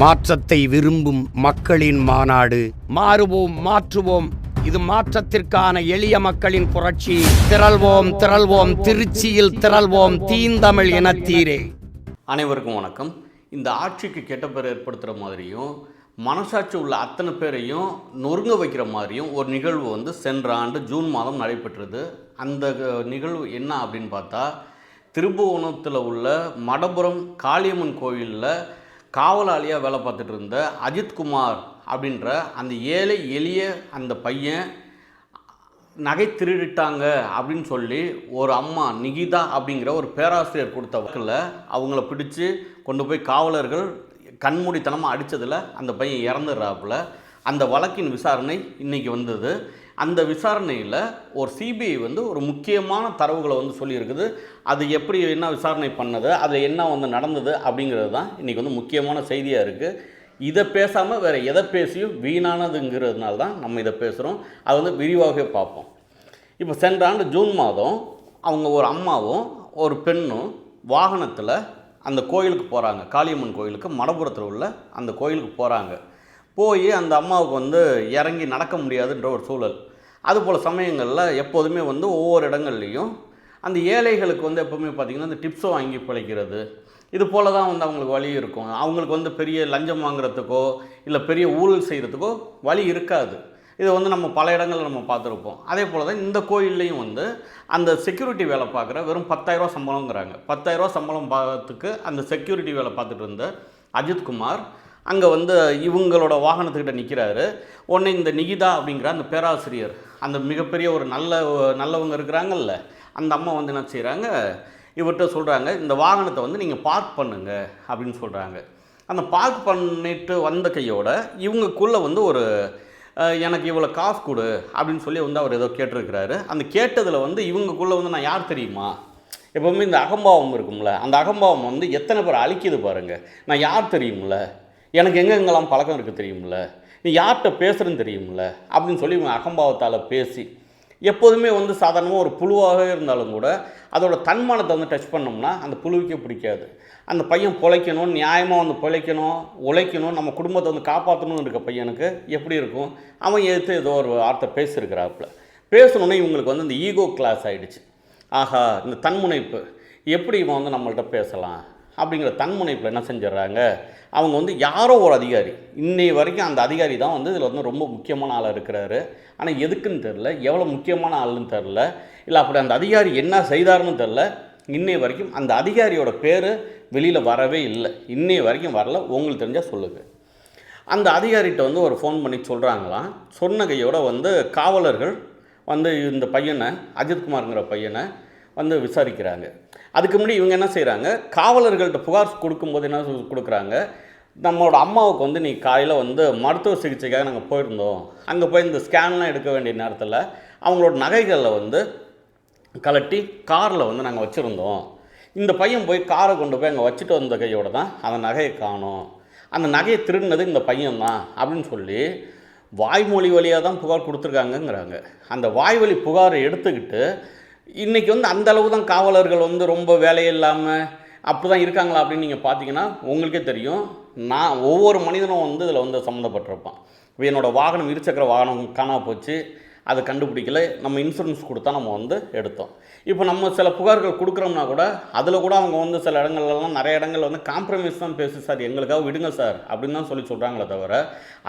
மாற்றத்தை விரும்பும் மக்களின் மாநாடு. மாறுவோம் மாற்றுவோம். இது மாற்றத்திற்கான எளிய மக்களின் புரட்சி. திரள்வோம் திரள்வோம். திருச்சியில் திரள்வோம். தீந்தமிழ் இனத்தீரே அனைவருக்கும் வணக்கம். இந்த ஆட்சிக்கு கெட்ட பேர் ஏற்படுத்துகிற மாதிரியும் மனசாட்சி உள்ள அத்தனை பேரையும் நொறுங்க வைக்கிற மாதிரியும் ஒரு நிகழ்வு வந்து சென்ற ஆண்டு ஜூன் மாதம் நடைபெற்றது. அந்த நிகழ்வு என்ன அப்படின்னு பார்த்தா திருபுவனத்தில் உள்ள மடபுரம் காளியம்மன் கோயிலில் காவலாளியாக வேலை பார்த்துட்டு இருந்த அஜித்குமார் அப்படின்ற அந்த ஏழை எளிய அந்த பையன் நகை திருடிட்டாங்க அப்படின்னு சொல்லி ஒரு அம்மா நிகிதா அப்படிங்கிற ஒரு பேராசிரியர் கொடுத்த வழக்கில் அவங்கள பிடிச்சு கொண்டு போய் காவலர்கள் கண்மூடித்தனமாக அடித்ததில் அந்த பையன் இறந்துடுறாப்புல. அந்த வழக்கின் விசாரணை இன்றைக்கி வந்தது. அந்த விசாரணையில் ஒரு சிபிஐ வந்து ஒரு முக்கியமான தரவுகளை வந்து சொல்லியிருக்குது. அது எப்படி என்ன விசாரணை பண்ணது அது என்ன வந்து நடந்தது அப்படிங்கிறது தான் இன்றைக்கி வந்து முக்கியமான செய்தியாக இருக்குது இதை பேசாமல் வேறு எதை பேசியும் வீணானதுங்கிறதுனால தான் நம்ம இதை பேசுகிறோம் அது வந்து விரிவாகவே பார்ப்போம். இப்போ சென்ற ஆண்டு ஜூன் மாதம் அவங்க ஒரு அம்மாவும் ஒரு பெண்ணும் வாகனத்தில் அந்த கோயிலுக்கு போகிறாங்க காளியம்மன் கோயிலுக்கு மடபுரத்தில் உள்ள அந்த கோயிலுக்கு போகிறாங்க போய் அந்த அம்மாவுக்கு வந்து இறங்கி நடக்க முடியாதுன்ற ஒரு சூழல். அதுபோல் சமயங்களில் எப்போதுமே வந்து ஒவ்வொரு இடங்கள்லையும் அந்த ஏழைகளுக்கு வந்து எப்போவுமே பார்த்திங்கன்னா இந்த டிப்ஸை வாங்கி பிழைக்கிறது. இது போல தான் வந்து அவங்களுக்கு வழி இருக்கும். அவங்களுக்கு வந்து பெரிய லஞ்சம் வாங்குறதுக்கோ இல்லை பெரிய ஊழல் செய்கிறதுக்கோ வழி இருக்காது. இதை வந்து நம்ம பல இடங்களில் நம்ம பார்த்துருப்போம். அதே போல் தான் இந்த கோயில்லையும் வந்து அந்த செக்யூரிட்டி வேலை பார்க்குற வெறும் பத்தாயிரரூவா சம்பளங்கிறாங்க பத்தாயிரரூவா சம்பளம் பார்த்துக்கு அந்த செக்யூரிட்டி வேலை பார்த்துட்டு இருந்த அஜித்குமார் அங்கே வந்து இவங்களோட வாகனத்துக்கிட்ட நிற்கிறாரு உடனே இந்த நிகிதா அப்படிங்கிற அந்த பேராசிரியர் அந்த மிகப்பெரிய ஒரு நல்ல நல்லவங்க இருக்கிறாங்கல்ல அந்த அம்மா வந்து என்ன செய்கிறாங்க இவர்கிட்ட சொல்கிறாங்க இந்த வாகனத்தை வந்து நீங்கள் பார்க் பண்ணுங்க அப்படின்னு சொல்கிறாங்க அந்த பார்க் பண்ணிட்டு வந்த கையோட இவங்கக்குள்ளே வந்து ஒரு எனக்கு இவ்வளோ காசு கொடு அப்படின்னு சொல்லி வந்து அவர் ஏதோ கேட்டிருக்கிறாரு. அந்த கேட்டதில் வந்து இவங்கக்குள்ளே வந்து நான் யார் தெரியுமா? எப்போவுமே இந்த அகம்பாவம் இருக்கும்ல அந்த அகம்பாவம் வந்து எத்தனை பேர் அழிக்குது பாருங்கள் நான் யார் தெரியும்ல? எனக்கு எங்கெங்கெல்லாம் பழக்கம் இருக்குது தெரியும்ல? நீ யார்கிட்ட பேசுகிறேன்னு தெரியும்ல? அப்படின்னு சொல்லி இவங்க அகம்பாவத்தால் பேசி எப்போதுமே வந்து சாதாரணமாக ஒரு புழுவாகவே இருந்தாலும் கூட அதோட தன்மானத்தை வந்து டச் பண்ணோம்னா அந்த புழுவுக்கே பிடிக்காது. அந்த பையன் பிழைக்கணும் நியாயமாக வந்து பிழைக்கணும் உழைக்கணும் நம்ம குடும்பத்தை வந்து காப்பாற்றணும்னு இருக்க பையனுக்கு எப்படி இருக்கும்? அவன் எடுத்து ஏதோ ஒரு வார்த்தை பேசியிருக்கிறாப்புல. பேசணுன்னே இவங்களுக்கு வந்து இந்த ஈகோ கிளாஸ் ஆகிடுச்சு ஆஹா இந்த தன்முனைப்பு. எப்படி இவன் வந்து நம்மள்கிட்ட பேசலாம்? அப்படிங்கிற தன்முனைப்பில் என்ன செஞ்சிடுறாங்க? அவங்க வந்து யாரோ ஒரு அதிகாரி. இன்னை வரைக்கும் அந்த அதிகாரி தான் வந்து இதில் வந்து ரொம்ப முக்கியமான ஆளாக இருக்கிறாரு. ஆனால் எதுக்குன்னு தெரில எவ்வளோ முக்கியமான ஆளுன்னு தெரில இல்லை அப்படி அந்த அதிகாரி என்ன செய்தாருன்னு தெரில இன்னை வரைக்கும் அந்த அதிகாரியோட பேர் வெளியில் வரவே இல்லை. இன்னை வரைக்கும் வரல. உங்களுக்கு தெரிஞ்சால் சொல்லுங்கள் அந்த அதிகாரிகிட்ட வந்து ஒரு ஃபோன் பண்ணி சொல்கிறாங்களாம் சொன்ன கையோட வந்து காவலர்கள் வந்து இந்த பையனை அஜித்குமாருங்கிற பையனை வந்து விசாரிக்கிறாங்க. அதுக்கு முன்னாடி இவங்க என்ன செய்கிறாங்க காவலர்கள்ட்ட புகார் கொடுக்கும்போது என்ன சொல்~ கொடுக்குறாங்க? நம்மளோட அம்மாவுக்கு வந்து நீ காலையில் வந்து மருத்துவ சிகிச்சைக்காக நாங்கள் போயிருந்தோம். அங்கே போய் இந்த ஸ்கேன்லாம் எடுக்க வேண்டிய நேரத்தில் அவங்களோட நகைகளில் வந்து கலட்டி காரில் வந்து நாங்கள் வச்சுருந்தோம். இந்த பையன் போய் காரை கொண்டு போய் அங்கே வச்சுட்டு வந்த கையோட தான் அந்த நகையை காணும். அந்த நகையை திருடினது இந்த பையன் தான் அப்படின்னு சொல்லி வாய்மொழி வழியாக தான் புகார் கொடுத்துருக்காங்கங்கிறாங்க. அந்த வாய்வழி புகாரை எடுத்துக்கிட்டு இன்றைக்கி வந்து அந்த அளவு தான் காவலர்கள் வந்து ரொம்ப வேலையில்லாமல் அப்படி தான் இருக்காங்களா அப்படின்னு நீங்கள் பார்த்தீங்கன்னா உங்களுக்கே தெரியும். நான் ஒவ்வொரு மனிதனும் வந்து இதில் வந்து சம்மந்தப்பட்டிருப்பான். இப்போ என்னோடய வாகனம் இருசக்கர வாகனம் காணா போச்சு. அதை கண்டுபிடிக்கல. நம்ம இன்சூரன்ஸ் கொடுத்தா நம்ம வந்து எடுத்தோம். இப்போ நம்ம சில புகார்கள் கொடுக்குறோம்னா கூட அதில் கூட அவங்க வந்து சில இடங்கள்லாம் நிறைய இடங்கள் வந்து காம்ப்ரமைஸ் தான் பேசு சார் எங்களுக்காக விடுங்க சார் அப்படின்னு தான் சொல்லி சொல்கிறாங்களே தவிர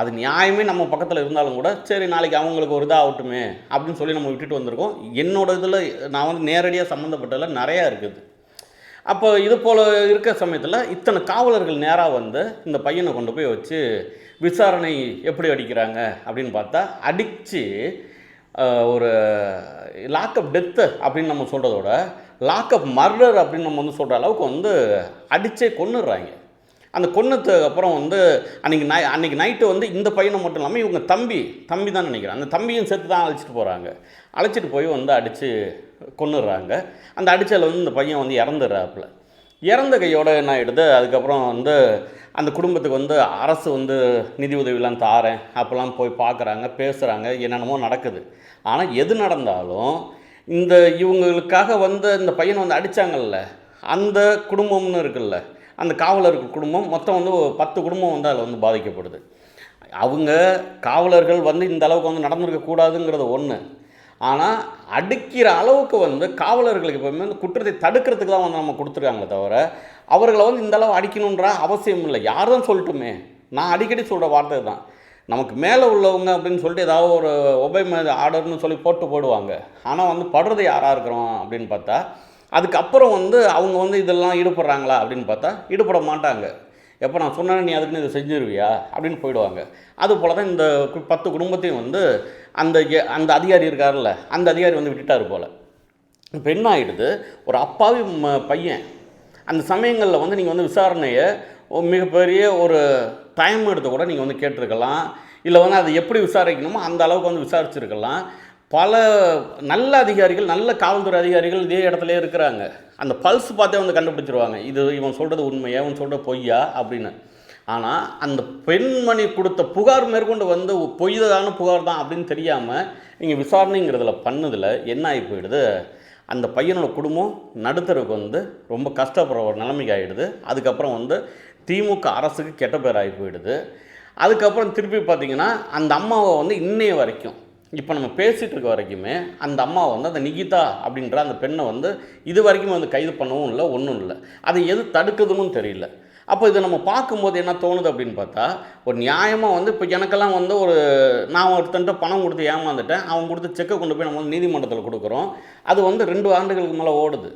அது நியாயமே நம்ம பக்கத்தில் இருந்தாலும் கூட சரி நாளைக்கு அவங்களுக்கு ஒரு இதாகட்டுமே அப்படின்னு சொல்லி நம்ம விட்டுட்டு வந்திருக்கோம். என்னோட இதில் நான் வந்து நேரடியாக சம்மந்தப்பட்டதில் நிறையா இருக்குது. அப்போ இது போல் இருக்க சமயத்தில் இத்தனை காவலர்கள் நேராக வந்து இந்த பையனை கொண்டு போய் வச்சு விசாரணை எப்படி அடிக்கிறாங்க? அப்படின்னு பார்த்தா அடித்து ஒரு லாக்அப் டெத்து அப்படின்னு நம்ம சொல்கிறதோட லாக்அப் மர்டர் அப்படின்னு நம்ம வந்து சொல்கிற அளவுக்கு வந்து அடித்தே கொன்னுடுறாங்க. அந்த கொன்னதுக்கு அப்புறம் வந்து அன்றைக்கி நை அன்றைக்கி நைட்டு வந்து இந்த பையனை மட்டும் இல்லாமல் இவங்க தம்பி தம்பி தான் நினைக்கிறேன். அந்த தம்பியும் சேர்த்து தான் அழைச்சிட்டு போகிறாங்க அழைச்சிட்டு போய் வந்து அடித்து கொன்னுடுறாங்க. அந்த அடிச்சதில் வந்து இந்த பையன் வந்து இறந்துடுறாப்புல. இறந்த கையோடு என்ன ஆகிடுது அதுக்கப்புறம் வந்து அந்த குடும்பத்துக்கு வந்து அரசு வந்து நிதி உதவிலாம் தாரேன் அப்போல்லாம் போய் பார்க்குறாங்க பேசுகிறாங்க என்னென்னமோ நடக்குது. ஆனால் எது நடந்தாலும் இந்த இவங்களுக்காக வந்து இந்த பையனை வந்து அடித்தாங்கல்ல அந்த குடும்பம்னு இருக்குல்ல அந்த காவலருக்கு குடும்பம் மொத்தம் வந்து பத்து குடும்பம் வந்து அதில் வந்து பாதிக்கப்படுது. அவங்க காவலர்கள் வந்து இந்த அளவுக்கு வந்து நடந்திருக்க கூடாதுங்கிறது ஒன்று ஆனால் அடிக்கிற அளவுக்கு வந்து காவலர்களுக்கு எப்பவுமே வந்து குற்றத்தை தடுக்கிறதுக்கு தான் வந்து நம்ம கொடுத்துருக்காங்களே தவிர அவர்களை வந்து இந்த அளவு அடிக்கணுன்ற அவசியம் இல்லை. யார் தான் சொல்லட்டுமே. நான் அடிக்கடி சொல்கிற வார்த்தை தான். நமக்கு மேலே உள்ளவங்க அப்படின்னு சொல்லிட்டு ஏதாவது ஒரு ஒபை ஆர்டர்னு சொல்லி போட்டு போடுவாங்க. ஆனால் வந்து படுறது யாராக இருக்கிறோம் அப்படின்னு பார்த்தா அதுக்கப்புறம் வந்து அவங்க வந்து இதெல்லாம் ஈடுபடுறாங்களா அப்படின்னு பார்த்தா ஈடுபட மாட்டாங்க. எப்போ நான் சொன்னேன் நீ அதுக்குன்னு இதை செஞ்சிருவியா? அப்படின்னு போயிடுவாங்க. அது போல தான் இந்த கு- பத்து குடும்பத்தையும் வந்து அந்த அந்த அதிகாரி இருக்கார்ல அந்த அதிகாரி வந்து விட்டுட்டார் போல். இப்போ என்ன ஆகிடுது ஒரு அப்பாவி ம- பையன். அந்த சமயங்களில் வந்து நீங்கள் வந்து விசாரணையை மிகப்பெரிய ஒரு டைம் எடுத்து கூட நீங்கள் வந்து கேட்டிருக்கலாம். இல்லை வந்து அதை எப்படி விசாரிக்கணுமோ அந்த அளவுக்கு வந்து விசாரிச்சிருக்கலாம். பல நல்ல அதிகாரிகள் நல்ல காவல்துறை அதிகாரிகள் இதே இடத்துல இருக்கிறாங்க. அந்த பல்ஸ் பார்த்தே வந்து கண்டுபிடிச்சிருவாங்க. இது இவன் சொல்கிறது உண்மையா இவன் சொல்கிறது பொய்யா அப்படின்னு. ஆனால் அந்த பெண்மணி கொடுத்த புகார் மேற்கொண்டு வந்து பொய்தான புகார் தான் அப்படின்னு தெரியாமல் நீங்கள் விசாரணைங்கிறதுல பண்ணதில் என்ன ஆகி போயிடுது? அந்த பையனோட குடும்பம் நடுத்தருக்கு வந்து ரொம்ப கஷ்டப்படுற ஒரு நிலைமைக்கு ஆகிடுது அதுக்கப்புறம் வந்து திமுக அரசுக்கு கெட்ட பேர் ஆகி போயிடுது. அதுக்கப்புறம் திருப்பி பார்த்திங்கன்னா அந்த அம்மாவை வந்து இன்னைய வரைக்கும் இப்போ நம்ம பேசிகிட்டு இருக்க வரைக்குமே அந்த அம்மா வந்து அந்த நிகிதா அப்படின்ற அந்த பெண்ணை வந்து இது வரைக்கும் வந்து கைது பண்ணவும் இல்லை ஒன்றும் இல்லை. அதை எது தடுக்குதுன்னு தெரியல. அப்போ இதை நம்ம பார்க்கும்போது என்ன தோணுது அப்படின்னு பார்த்தா ஒரு நியாயமாக வந்து இப்போ எனக்கெல்லாம் வந்து ஒரு நான் ஒருத்தன்ட்ட பணம் கொடுத்து ஏமாந்துட்டேன் அவன் கொடுத்து செக்கை கொண்டு போய் நம்ம வந்து நீதிமன்றத்தில் கொடுக்குறோம். அது வந்து ரெண்டு ஆண்டுகளுக்கு மேலே ஓடுது.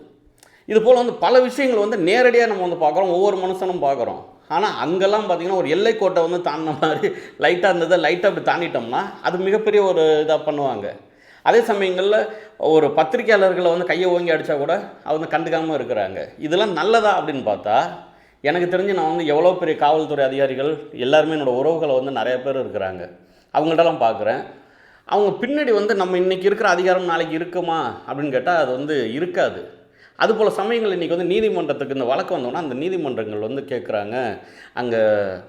இது போல் வந்து பல விஷயங்கள் வந்து நேரடியாக நம்ம வந்து பார்க்குறோம் ஒவ்வொரு மனுஷனும் பார்க்குறோம். ஆனால் அங்கெல்லாம் பார்த்தீங்கன்னா ஒரு எல்லை கோட்டை வந்து தாண்டின மாதிரி லைட்டாக இருந்ததை லைட்டாக அப்படி தாண்டிட்டோம்னா அது மிகப்பெரிய ஒரு இதாக பண்ணுவாங்க. அதே சமயங்களில் ஒரு பத்திரிக்கையாளர்களை வந்து கையை ஓங்கி அடித்தா கூட அவங்க கண்டுக்காமல் இருக்கிறாங்க. இதெல்லாம் நல்லதா அப்படின்னு பார்த்தா எனக்கு தெரிஞ்சு நான் வந்து எவ்வளோ பெரிய காவல்துறை அதிகாரிகள் எல்லாருமே என்னோடய உறவுகளை வந்து நிறைய பேர் இருக்கிறாங்க. அவங்கள்ட்டலாம் பார்க்குறேன் அவங்க பின்னாடி வந்து நம்ம இன்றைக்கி இருக்கிற அதிகாரம் நாளைக்கு இருக்குமா அப்படின்னு கேட்டால் அது வந்து இருக்காது. அதுபோல் சமயங்கள் இன்றைக்கி வந்து நீதிமன்றத்துக்கு இந்த வழக்கு வந்தோன்னா அந்த நீதிமன்றங்கள் வந்து கேட்குறாங்க அங்கே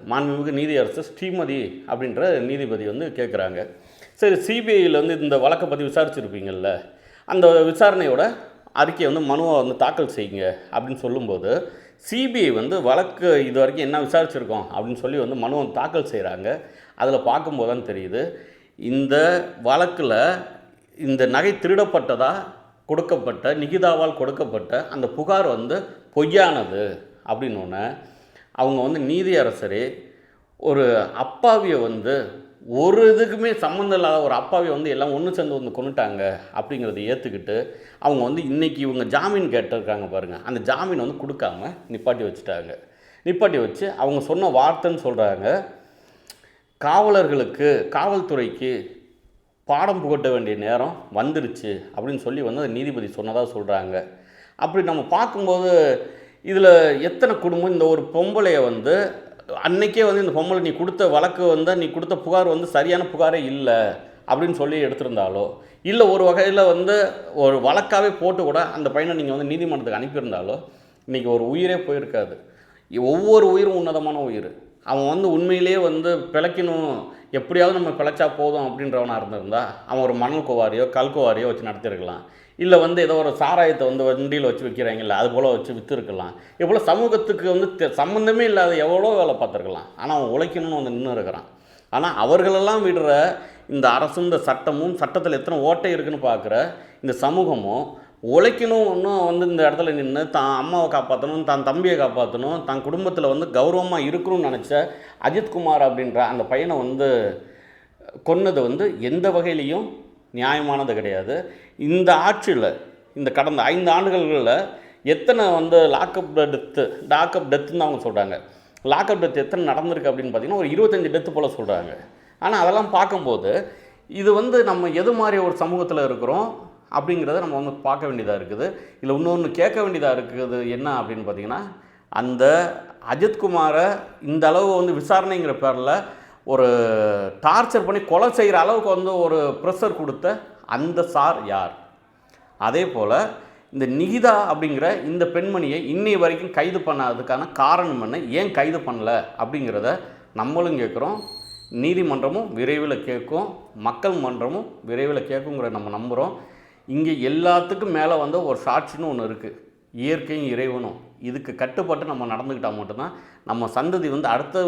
மாண்புமிகு நீதியரசு ஸ்ரீமதி அப்படின்ற நீதிபதி வந்து கேட்குறாங்க சரி சிபிஐயில் வந்து இந்த வழக்கை பற்றி விசாரிச்சிருப்பீங்கள்ல அந்த விசாரணையோட அறிக்கையை வந்து மனுவை வந்து தாக்கல் செய்யுங்க அப்படின்னு சொல்லும்போது சிபிஐ வந்து வழக்கு இது வரைக்கும் என்ன விசாரிச்சிருக்கோம் அப்படின்னு சொல்லி வந்து மனுவை தாக்கல் செய்கிறாங்க அதில் பார்க்கும்போது தான் தெரியுது. இந்த வழக்கில் இந்த நகை திருடப்பட்டதா கொடுக்கப்பட்ட நிகிதாவால் கொடுக்கப்பட்ட அந்த புகார் வந்து பொய்யானது அப்படின்னோடனே அவங்க வந்து நீதியரசரே ஒரு அப்பாவியை வந்து ஒரு இதுக்குமே சம்மந்தம் இல்லாத ஒரு அப்பாவியை வந்து எல்லாம் ஒன்று சேர்ந்து வந்து கொண்டுட்டாங்க அப்படிங்கிறத ஏற்றுக்கிட்டு அவங்க வந்து இன்றைக்கி இவங்க ஜாமீன் கேட்டிருக்காங்க பாருங்கள் அந்த ஜாமீன் வந்து கொடுக்காம நிப்பாட்டி வச்சுட்டாங்க. நிப்பாட்டி வச்சு அவங்க சொன்ன வார்த்தைன்னு சொல்கிறாங்க காவலர்களுக்கு காவல்துறைக்கு பாடம் புகட்ட வேண்டிய நேரம் வந்துருச்சு அப்படின்னு சொல்லி வந்து அந்த நீதிபதி சொன்னதாக சொல்கிறாங்க அப்படி நம்ம பார்க்கும்போது இதில் எத்தனை குடும்பம் இந்த ஒரு பொம்பளையை வந்து அன்னைக்கே வந்து இந்த பொம்பளை நீ கொடுத்த வழக்கு வந்து நீ கொடுத்த புகார் வந்து சரியான புகாரே இல்லை அப்படின்னு சொல்லி எடுத்திருந்தாலோ இல்லை ஒரு வகையில் வந்து ஒரு வழக்காகவே போட்டு கூட அந்த பையனை நீங்கள் வந்து நீதிமன்றத்துக்கு அனுப்பியிருந்தாலோ இன்றைக்கி ஒரு உயிரே போயிருக்காது. ஒவ்வொரு உயிரும் உன்னதமான உயிர். அவன் வந்து உண்மையிலேயே வந்து பிழைக்கணும் எப்படியாவது நம்ம பிழைச்சா போதும் அப்படின்றவனாக இருந்திருந்தா அவன் ஒரு மணல் குவாரியோ கல் குவாரியோ வச்சு நடத்திருக்கலாம். இல்லை வந்து ஏதோ ஒரு சாராயத்தை வந்து வண்டியில் வச்சு விற்கிறாங்கல்ல அது போல் வச்சு விற்றுருக்கலாம் எவ்வளோ சமூகத்துக்கு வந்து தெ- சம்மந்தமே இல்லாத எவ்வளோ வேலை பார்த்துருக்கலாம். ஆனால் அவன் உழைக்கணும்னு வந்து நின்று இருக்கிறான். ஆனால் அவர்களெல்லாம் விடுற இந்த அரசும் இந்த சட்டமும் சட்டத்தில் எத்தனை ஓட்டை இருக்குன்னு பார்க்குற இந்த சமூகமும் உழைக்கணும் இன்னும் வந்து இந்த இடத்துல நின்று தான் அம்மாவை காப்பாற்றணும் தான் தம்பியை காப்பாற்றணும் தான் குடும்பத்தில் வந்து கௌரவமாக இருக்கணும்னு நினச்ச அஜித்குமார் அப்படின்ற அந்த பையனை வந்து கொன்னது வந்து எந்த வகையிலையும் நியாயமானது கிடையாது. இந்த ஆட்சியில் இந்த கடந்த ஐந்து ஆண்டுகளில் எத்தனை வந்து லாக்அப் டெத்து லாக்அப் டெத்துன்னு அவங்க சொல்கிறாங்க லாக்அப் டெத் எத்தனை நடந்திருக்கு அப்படின்னு பார்த்தீங்கன்னா ஒரு இருபத்தஞ்சி டெத்து போல் சொல்கிறாங்க ஆனால் அதெல்லாம் பார்க்கும்போது இது வந்து நம்ம எது மாதிரி ஒரு சமூகத்தில் இருக்கிறோம்? அப்படிங்கிறத நம்ம வந்து பார்க்க வேண்டியதாக இருக்குது. இதில் இன்னொன்று கேட்க வேண்டியதாக இருக்குது என்ன அப்படின்னு பார்த்தீங்கன்னா அந்த அஜித்குமாரை இந்த அளவு வந்து விசாரணைங்கிற பேரில் ஒரு டார்ச்சர் பண்ணி கொலை செய்கிற அளவுக்கு வந்து ஒரு ப்ரெஷர் கொடுத்த அந்த சார் யார்? அதே போல் இந்த நிகிதா அப்படிங்கிற இந்த பெண்மணியை இன்னை வரைக்கும் கைது பண்ணாததுக்கான காரணம் என்ன? ஏன் கைது பண்ணல? அப்படிங்கிறத நம்மளும் கேட்குறோம். நீதிமன்றமும் விரைவில் கேட்கும். மக்கள் மன்றமும் விரைவில் கேட்குங்கிற நம்ம நம்புகிறோம் இங்கே எல்லாத்துக்கும் மேலே வந்து ஒரு சாட்சின்னு ஒன்று இருக்குது இயற்கையும் இறைவனும். இதுக்கு கட்டுப்பட்டு நம்ம நடந்துக்கிட்டால் மட்டும்தான் நம்ம சந்ததி வந்து அடுத்த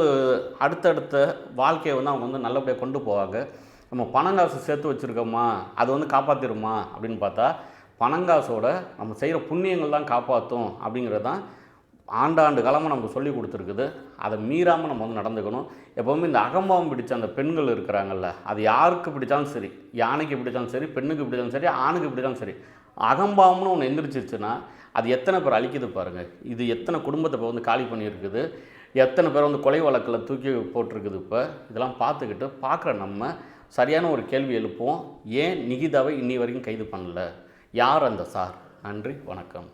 அடுத்தடுத்த வாழ்க்கையை வந்து அவங்க வந்து நல்லபடியாக கொண்டு போவாங்க. நம்ம பணங்காசு சேர்த்து வச்சுருக்கோமா? அது வந்து காப்பாற்றிடுமா அப்படின்னு பார்த்தா பணங்காசோட நம்ம செய்கிற புண்ணியங்கள் தான் காப்பாற்றும் அப்படிங்கிறது தான் ஆண்டாண்டு காலமாக நமக்கு சொல்லி கொடுத்துருக்குது. அதை மீறாமல் நம்ம வந்து நடந்துக்கணும். எப்போவுமே இந்த அகம்பாவம் பிடிச்ச அந்த பெண்கள் இருக்கிறாங்கல்ல அது யாருக்கு பிடிச்சாலும் சரி யானைக்கு பிடிச்சாலும் சரி பெண்ணுக்கு பிடிச்சாலும் சரி ஆணுக்கு பிடிச்சாலும் சரி அகம்பாவம்னு ஒன்று எந்திரிச்சிருச்சுன்னா அது எத்தனை பேர் அழிக்குது பாருங்கள் இது எத்தனை குடும்பத்தை இப்போ வந்து காலி பண்ணியிருக்குது. எத்தனை பேர் வந்து கொலை வழக்கில் தூக்கி போட்டிருக்குது இப்போ. இதெல்லாம் பார்த்துக்கிட்டு பார்க்குற நம்ம சரியான ஒரு கேள்வி எழுப்புவோம். ஏன் நிகிதாவை இன்னி வரைக்கும் கைது பண்ணல? யார் அந்த சார்? நன்றி வணக்கம்.